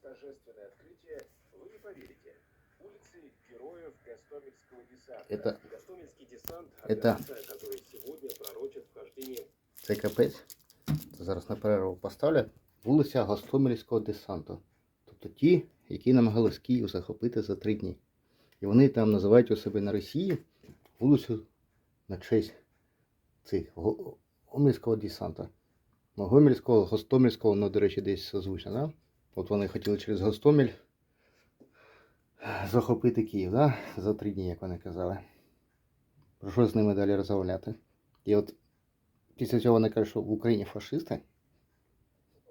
торжественное открытие, вы не поверите. Улицы героев Гастомельского десанта. Это, Гастомельский десант – Это- операция, которая сегодня пророчит вхождение це капець. Це зараз на перерву поставлю. Вулиця Гостомельського десанту. Тобто ті, які намагались Київ захопити за три дні. І вони там називають у себе на Росії вулицю на честь цих Го- Гомельського десанта. Ну, Гомельського, Гостомельського, ну, до речі, десь созвучно, да? От вони хотіли через Гостомель захопити Київ, да? За три дні, як вони казали. Про що з ними далі розмовляти? І от після цього вони кажуть, що в Україні фашисти.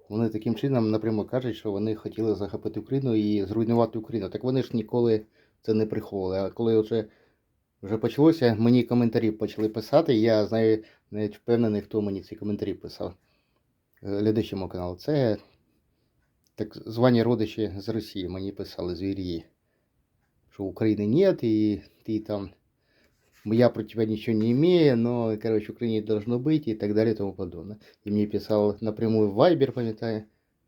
Вони таким чином напряму кажуть, що вони хотіли захопити Україну і зруйнувати Україну. Так вони ж ніколи це не приховували. А коли вже, вже почалося, мені коментарі почали писати. Я знаю, навіть впевнений, хто мені ці коментарі писав. Е, Глядачі каналу. Це так звані родичі з Росії мені писали з Вірії, що України нет, і ти там я про тебя ничего не имею, но, короче, в Украине должно быть и так далее и тому подобное. И мне писал напрямую в Viber, пам'ятаю,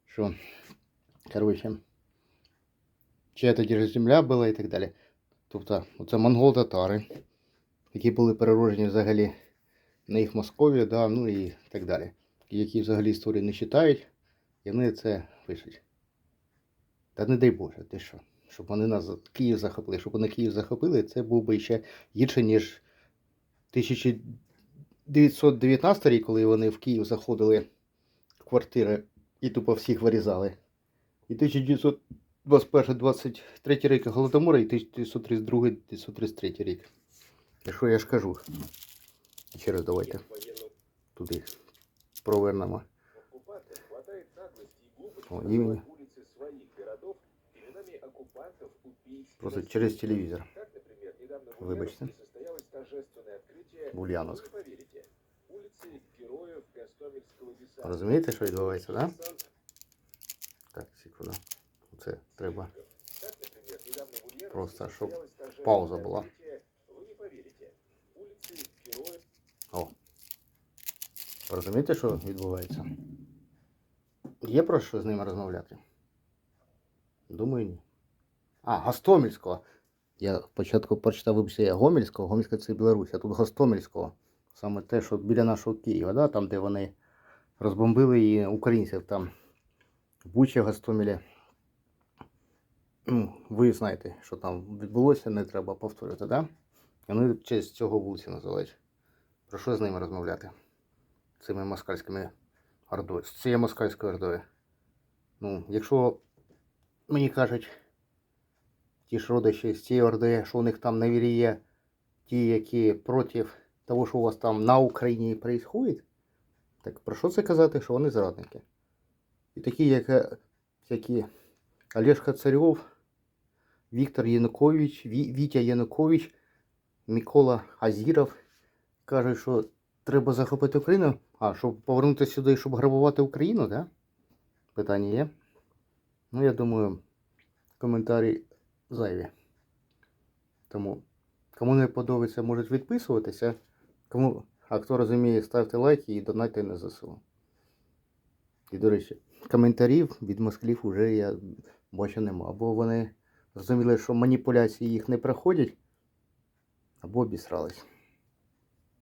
що, короче, чия тоді ж земля була і так далі. Тобто, оце монгол-татари, які були перероджені взагалі на їх Московію, да, ну і так далі. Які взагалі історію не читають, і вони це пишуть. Та не дай Боже, ти що? Щоб вони нас Київ захопили. Щоб вони Київ захопили, це був би ще гірше, ніж 1919 рік, коли вони в Київ заходили в квартири і тупо всіх вирізали. І 1921-23 рік Голодомора і 1932-1933 рік. І що я ж кажу? Ще раз давайте туди провернемо. О, называть Просто насильников. через телевизор. Так, например, недавно в Выбачьте. Ульяновске состоялось торжественное открытие В Ульяновск. Вы не поверите. Улицы героев Гастомельского десанта. Розумієте, що відбувається, да? Десант Так, секунду. Це треба. Так, например, недавно в Ульяновске Просто, чтоб состоялось торжественное пауза была. открытие Вы не поверите. Улицы героев О. Розумієте, що відбувається? Є про що з ними розмовляти? Думаю, ні. А, Гостомельського. Я спочатку прочитав вибачте, я Гомельського, Гомельська це Білорусь, а тут Гостомельського. Саме те, що біля нашого Києва, да? там, де вони розбомбили і українців там. В Бучі, Гостомелі. Ну, ви знаєте, що там відбулося, не треба повторювати, да? І вони в честь цього вулиці називають. Про що з ними розмовляти? Цими москальськими ордою. З цією москальською ордою. Ну, якщо мені кажуть, ті ж родичі з цієї орди, що у них там на вірі ті, які проти того, що у вас там на Україні відбувається, так про що це казати, що вони зрадники? І такі, як е, Олешка Царьов, Віктор Янукович, Ві- Вітя Янукович, Микола Азіров кажуть, що треба захопити Україну. А, щоб повернутися сюди, щоб грабувати Україну, да? Питання є. Ну, я думаю, коментарі зайві. Тому, кому не подобається, можуть відписуватися. Кому, а хто розуміє, ставте лайки і донайте на ЗСУ. І, до речі, коментарів від москалів вже я бачу нема. Або вони зрозуміли, що маніпуляції їх не проходять, або обісрались.